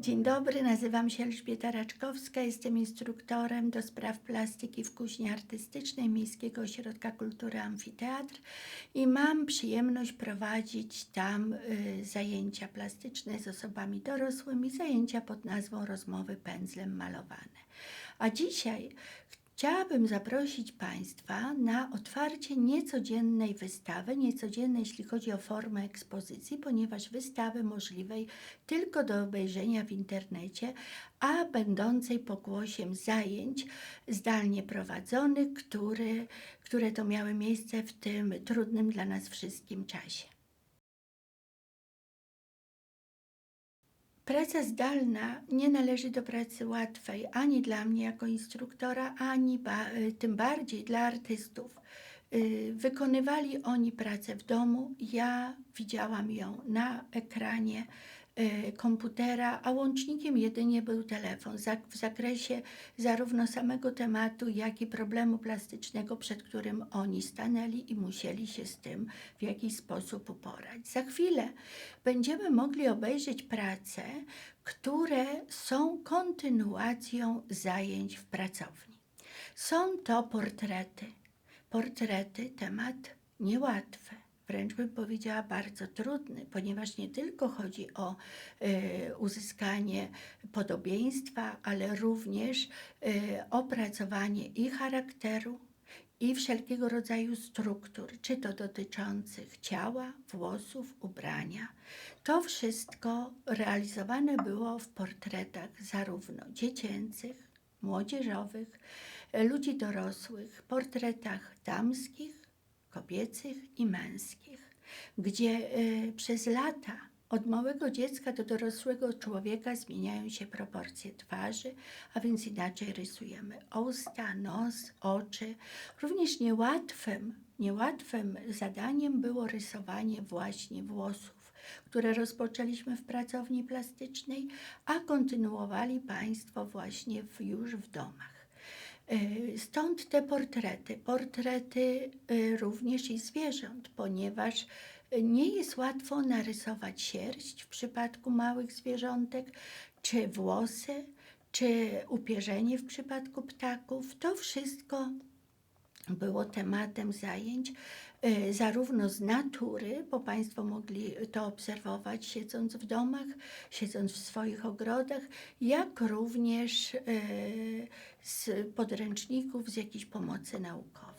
Dzień dobry, nazywam się Elżbieta Raczkowska, jestem instruktorem do spraw plastyki w kuźni artystycznej Miejskiego Ośrodka Kultury Amfiteatr i mam przyjemność prowadzić tam y, zajęcia plastyczne z osobami dorosłymi, zajęcia pod nazwą Rozmowy pędzlem malowane. A dzisiaj Chciałabym zaprosić Państwa na otwarcie niecodziennej wystawy, niecodziennej jeśli chodzi o formę ekspozycji, ponieważ wystawy możliwej tylko do obejrzenia w internecie, a będącej pokłosiem zajęć zdalnie prowadzonych, które, które to miały miejsce w tym trudnym dla nas wszystkim czasie. Praca zdalna nie należy do pracy łatwej ani dla mnie jako instruktora, ani ba- y, tym bardziej dla artystów. Y, Wykonywali oni pracę w domu, ja widziałam ją na ekranie komputera, a łącznikiem jedynie był telefon w zakresie zarówno samego tematu, jak i problemu plastycznego, przed którym oni stanęli i musieli się z tym w jakiś sposób uporać. Za chwilę będziemy mogli obejrzeć prace, które są kontynuacją zajęć w pracowni. Są to portrety. Portrety temat niełatwy, wręcz bym powiedziała bardzo trudny, ponieważ nie tylko chodzi o e, uzyskanie podobieństwa, ale również e, opracowanie i charakteru, i wszelkiego rodzaju struktur, czy to dotyczących ciała, włosów, ubrania. To wszystko realizowane było w portretach zarówno dziecięcych, młodzieżowych, e, ludzi dorosłych, portretach damskich, kobiecych i męskich, gdzie e, przez lata od małego dziecka do dorosłego człowieka zmieniają się proporcje twarzy, a więc inaczej rysujemy usta, nos, oczy. Również niełatwym, niełatwym zadaniem było rysowanie właśnie włosów, które rozpoczęliśmy w pracowni plastycznej, a kontynuowali Państwo właśnie w, już w domach. Y, Stąd te portrety. Portrety y, również i zwierząt, ponieważ y, nie jest łatwo narysować sierść w przypadku małych zwierzątek, czy włosy, czy upierzenie w przypadku ptaków. To wszystko było tematem zajęć, zarówno z natury, bo Państwo mogli to obserwować siedząc w domach, siedząc w swoich ogrodach, jak również y, z podręczników, z jakichś pomocy naukowych.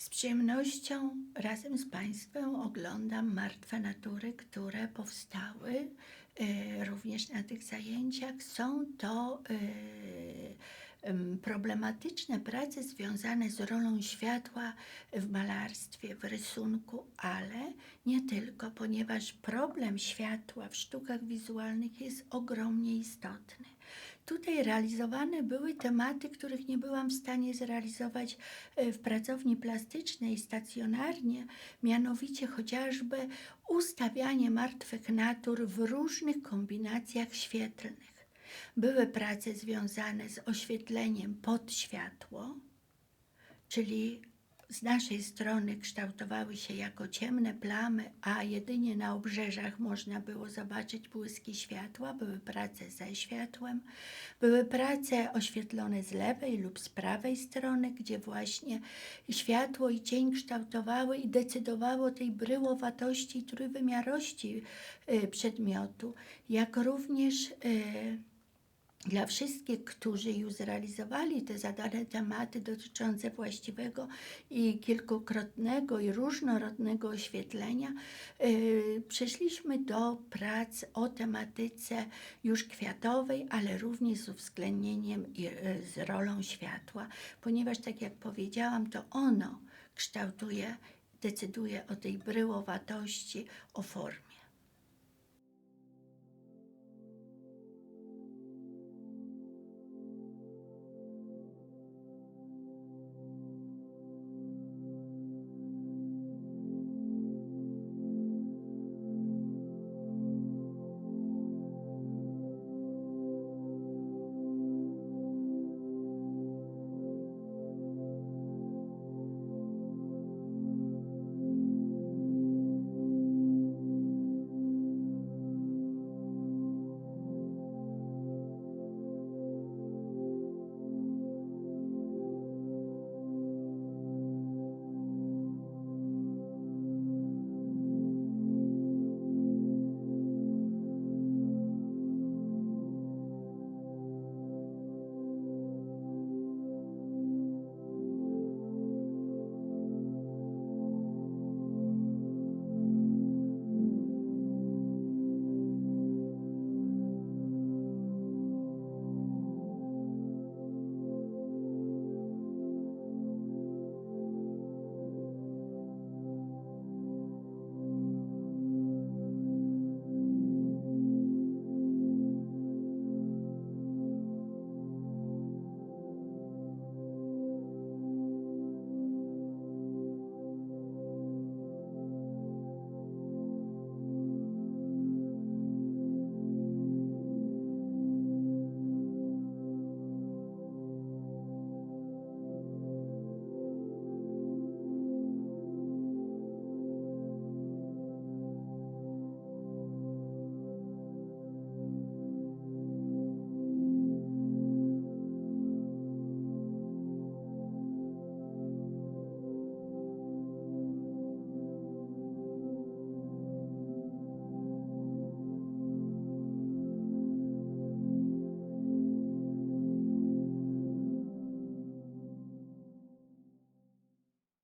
Z przyjemnością razem z Państwem oglądam martwe natury, które powstały e, również na tych zajęciach. Są to e, em, problematyczne prace związane z rolą światła w malarstwie, w rysunku, ale nie tylko, ponieważ problem światła w sztukach wizualnych jest ogromnie istotny. Tutaj realizowane były tematy, których nie byłam w stanie zrealizować e, w pracowni plastycznej stacjonarnie, mianowicie chociażby ustawianie martwych natur w różnych kombinacjach świetlnych. Były prace związane z oświetleniem pod światło, czyli z naszej strony kształtowały się jako ciemne plamy, a jedynie na obrzeżach można było zobaczyć błyski światła. Były prace ze światłem, były prace oświetlone z lewej lub z prawej strony, gdzie właśnie światło i cień kształtowały i decydowało tej bryłowatości i trójwymiarości y, przedmiotu, jak również y, dla wszystkich, którzy już zrealizowali te zadane tematy dotyczące właściwego i kilkukrotnego i różnorodnego oświetlenia, yy, przeszliśmy do prac o tematyce już kwiatowej, ale również z uwzględnieniem i, yy, z rolą światła, ponieważ, tak jak powiedziałam, to ono kształtuje, decyduje o tej bryłowatości, o formie.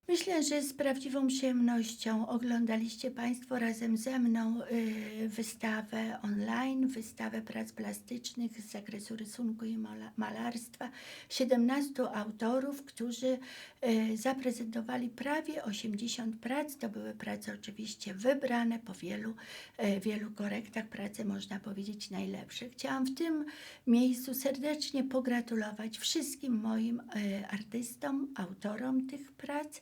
Myślę, że z prawdziwą przyjemnością oglądaliście Państwo razem ze mną y, wystawę online, wystawę prac plastycznych z zakresu rysunku i mala- malarstwa 17 autorów, którzy y, zaprezentowali prawie 80 prac. To były prace oczywiście wybrane po wielu, y, wielu korektach, prace można powiedzieć najlepsze. Chciałam w tym miejscu serdecznie pogratulować wszystkim moim artystom, autorom tych prac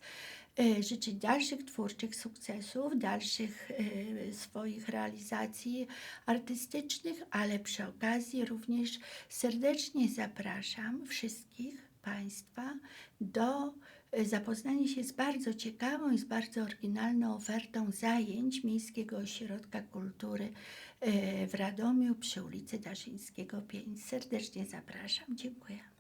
e, życzyć dalszych twórczych sukcesów, dalszych e, swoich realizacji artystycznych, ale przy okazji również serdecznie zapraszam wszystkich Państwa do e, zapoznania się z bardzo ciekawą i z bardzo oryginalną ofertą zajęć Miejskiego Ośrodka Kultury w Radomiu przy ulicy Daszyńskiego 5. Serdecznie zapraszam. Dziękuję.